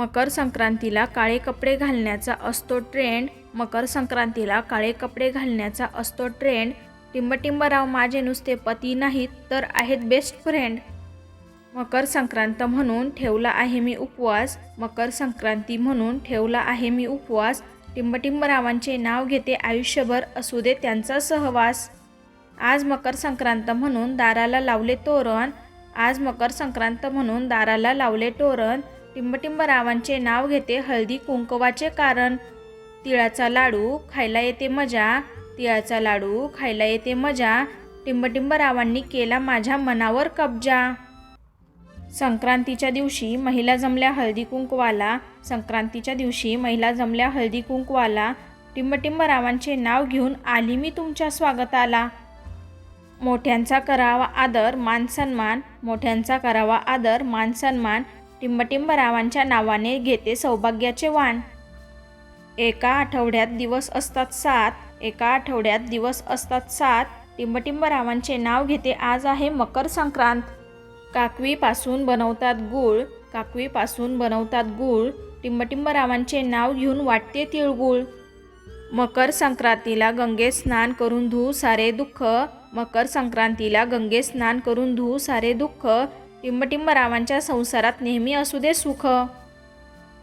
मकर संक्रांतीला काळे कपडे घालण्याचा असतो ट्रेंड मकर संक्रांतीला काळे कपडे घालण्याचा असतो ट्रेंड टिंबटिंबराव माझे नुसते पती नाहीत तर आहेत बेस्ट फ्रेंड मकर संक्रांत म्हणून ठेवला आहे मी उपवास. मकर संक्रांती म्हणून ठेवला आहे मी उपवास. टिंबटिंबरावांचे नाव घेते आयुष्यभर असू दे त्यांचा सहवास. आज मकर संक्रांत म्हणून दाराला लावले तोरण. आज मकर संक्रांत म्हणून दाराला लावले तोरण. टिंबटिंबरावांचे नाव घेते हळदी कुंकवाचे कारण. तिळाचा लाडू खायला येते मजा. तिळाचा लाडू खायला येते मजा. टिंबटिंबरावांनी केला माझ्या मनावर कब्जा. संक्रांतीच्या दिवशी महिला जमल्या हळदी कुंकवाला. संक्रांतीच्या दिवशी महिला जमल्या हळदी कुंकवाला. टिंबटिंबरावांचे नाव घेऊन आली मी तुमच्या स्वागताला. मोठ्यांचा करावा आदर मान सन्मान. मोठ्यांचा करावा आदर मान सन्मान. टिंबटिंबरावांच्या नावाने घेते सौभाग्याचे वाण. एका आठवड्यात दिवस असतात सात. एका आठवड्यात दिवस असतात सात. टिंबटिंबरावांचे नाव घेते आज आहे मकर संक्रांत. काकवीपासून बनवतात गूळ. काकवीपासून बनवतात गूळ. टिंबटिंबरावांचे नाव घेऊन वाटते तिळगुळ. मकर संक्रांतीला गंगे स्नान करून धू सारे दुःख. मकर संक्रांतीला गंगे स्नान करून धू सारे दुःख. टिंबटिंबरावांच्या संसारात नेहमी असू दे सुख.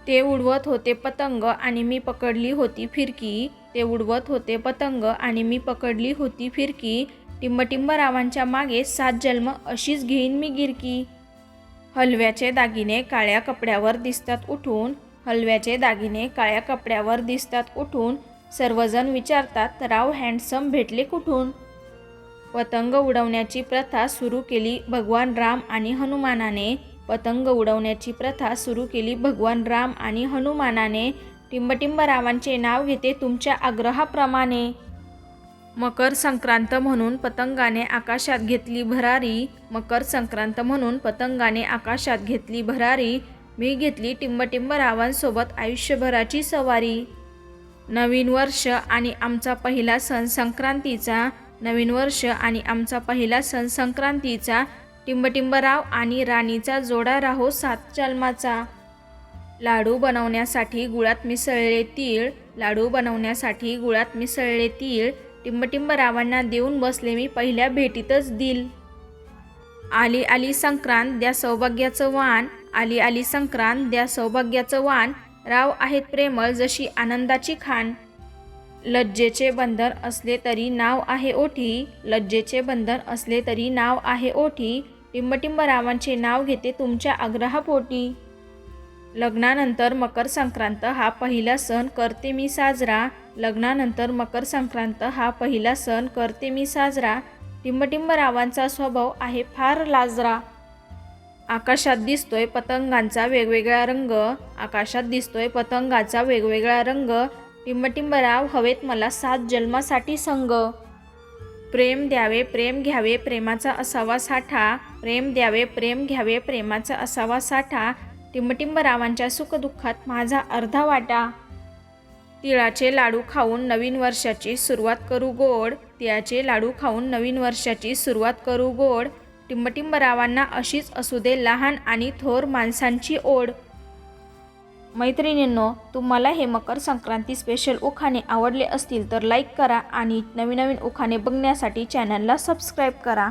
ते उडवत होते पतंग आणि मी पकडली होती फिरकी. ते उडवत होते पतंग आणि मी पकडली होती फिरकी. टिंबटिंबरावांच्या मागे सात जन्म अशीच घेईन मी गिरकी. हलव्याचे दागिने काळ्या कपड्यावर दिसतात उठून. हलव्याचे दागिने काळ्या कपड्यावर दिसतात उठून. सर्वजण विचारतात राव हँडसम भेटले कुठून? पतंग उडवण्याची प्रथा सुरू केली भगवान राम आणि हनुमानाने. पतंग उडवण्याची प्रथा सुरू केली भगवान राम आणि हनुमानाने. टिंबटिंबरावांचे नाव घेते तुमच्या आग्रहाप्रमाणे. मकर संक्रांत म्हणून पतंगाने आकाशात घेतली भरारी. मकर संक्रांत म्हणून पतंगाने आकाशात घेतली भरारी. मी घेतली टिंबटिंबरावांसोबत आयुष्यभराची सवारी. नवीन वर्ष आणि आमचा पहिला सण संक्रांतीचा. नवीन वर्ष आणि आमचा पहिला सण संक्रांतीचा टिंबटिंबराव आणि राणीचा जोडा राहो सात जन्माचा. लाडू बनवण्यासाठी गुळात मिसळले तीळ लाडू बनवण्यासाठी गुळात मिसळले तीळ टिंबटिंबरावांना देऊन बसले मी पहिल्या भेटीतच दिल. आली आली संक्रांत द्या सौभाग्याचं वाण. आली आली संक्रांत द्या सौभाग्याचं वाण. राव आहेत प्रेमळ जशी आनंदाची खाण. लज्जेचे बंधन असले तरी नाव आहे ओठी. लज्जेचे बंधन असले तरी नाव आहे ओठी. टिंबटिंबरावांचे नाव घेते तुमच्या आग्रहापोटी. लग्नानंतर मकर संक्रांत हा पहिला सण करते मी साजरा. लग्नानंतर मकर संक्रांत हा पहिला सण करते मी साजरा. टिंबटिंबरावांचा स्वभाव आहे फार लाजरा. आकाशात दिसतोय पतंगांचा वेगवेगळा रंग. आकाशात दिसतोय पतंगाचा वेगवेगळा रंग. टिंबटिंबराव हवेत मला सात जन्मासाठी संग. प्रेम द्यावे प्रेम घ्यावे प्रेमाचा असावा साठा. प्रेम द्यावे प्रेम घ्यावे प्रेमाचा असावा साठा. टिंबटिंबरावांच्या सुखदुःखात माझा अर्धा वाटा. तिळाचे लाडू खाऊन नवीन वर्षाची सुरुवात करू गोड. तिळाचे लाडू खाऊन नवीन वर्षाची सुरुवात करू गोड. टिंबटिंबरावांना अशीच असू दे लहान आणि थोर माणसांची ओढ. मैत्रिणींनो तुम्हाला हे मकर संक्रांती स्पेशल उखाणे आवडले असतील तर लाईक करा आणि नवीन नवीन उखाणे बघण्यासाठी चॅनलला सबस्क्राईब करा.